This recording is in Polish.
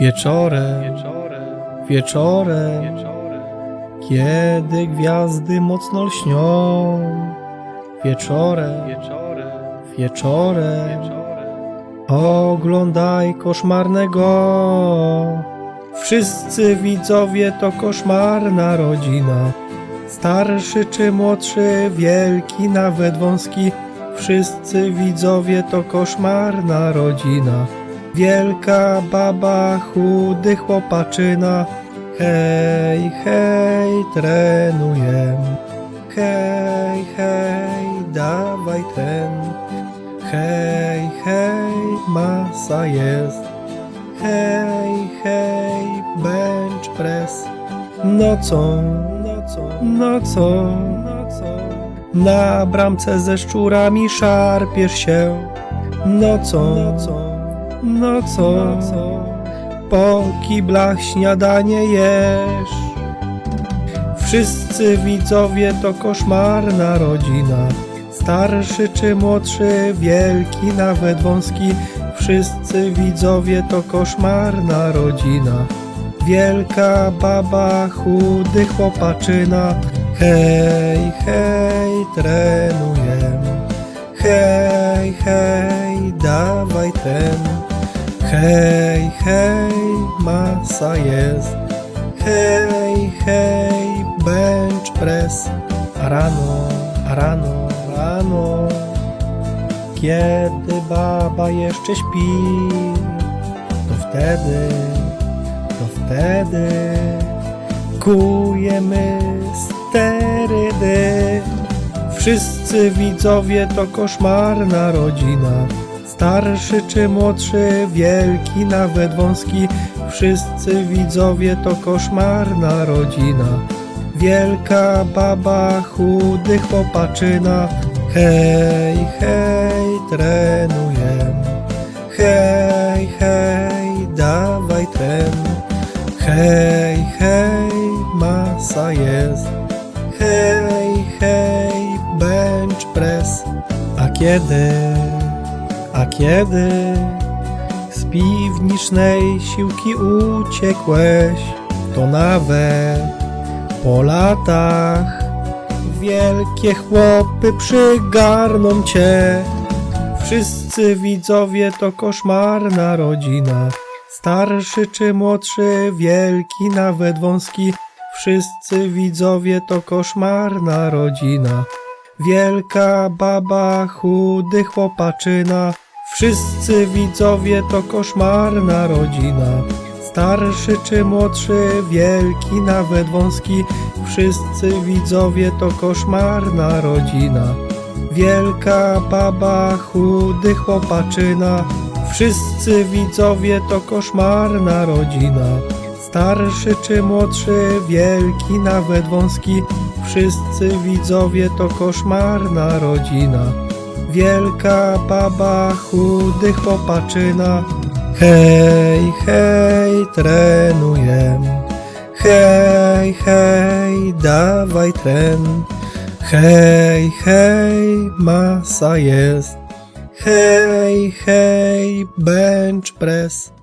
Wieczorem, wieczorem, kiedy gwiazdy mocno lśnią. Wieczorem, wieczorem, oglądaj koszmarnego. Wszyscy widzowie to koszmarna rodzina. Starszy czy młodszy, wielki, nawet wąski. Wszyscy widzowie to koszmarna rodzina. Wielka baba, chudy chłopaczyna. Hej, hej, trenuję. Hej, hej, dawaj tren. Hej, hej, masa jest. Hej, hej, bench press. Nocą, nocą, nocą, nocą. Na bramce ze szczurami szarpiesz się. Nocą, nocą, nocą. Po kiblach śniadanie jesz. Wszyscy widzowie to koszmarna rodzina. Starszy czy młodszy, wielki, nawet wąski. Wszyscy widzowie to koszmarna rodzina. Wielka baba, chudy chłopaczyna. Hej, hej, trenuję. Hej, hej, dawaj ten. Hej, hej, masa jest. Hej, hej, bench press. Rano, rano, rano. Kiedy baba jeszcze śpi, to wtedy, to wtedy kujemy sterydy. Wszyscy widzowie to koszmarna rodzina. Starszy czy młodszy, wielki, nawet wąski. Wszyscy widzowie to koszmarna rodzina. Wielka baba, chudy chłopaczyna. Hej, hej, trenuję. Hej, hej, dawaj tren. Hej, hej, masa jest. Hej, hej, bench press. A kiedy, a kiedy z piwnicznej siłki uciekłeś, to nawet po latach wielkie chłopy przygarną cię. Wszyscy widzowie to koszmarna rodzina. Starszy czy młodszy, wielki, nawet wąski. Wszyscy widzowie to koszmarna rodzina. Wielka baba, chudy chłopaczyna. Wszyscy widzowie to koszmarna rodzina. Starszy czy młodszy, wielki, nawet wąski. Wszyscy widzowie to koszmarna rodzina. Wielka baba, chudy chłopaczyna. Wszyscy widzowie to koszmarna rodzina. Starszy czy młodszy, wielki, nawet wąski. Wszyscy widzowie to koszmarna rodzina. Wielka baba, chudy chłopaczyna. Hej, hej, trenuję. Hej, hej, dawaj tren. Hej, hej, masa jest. Hej, hej, bench press.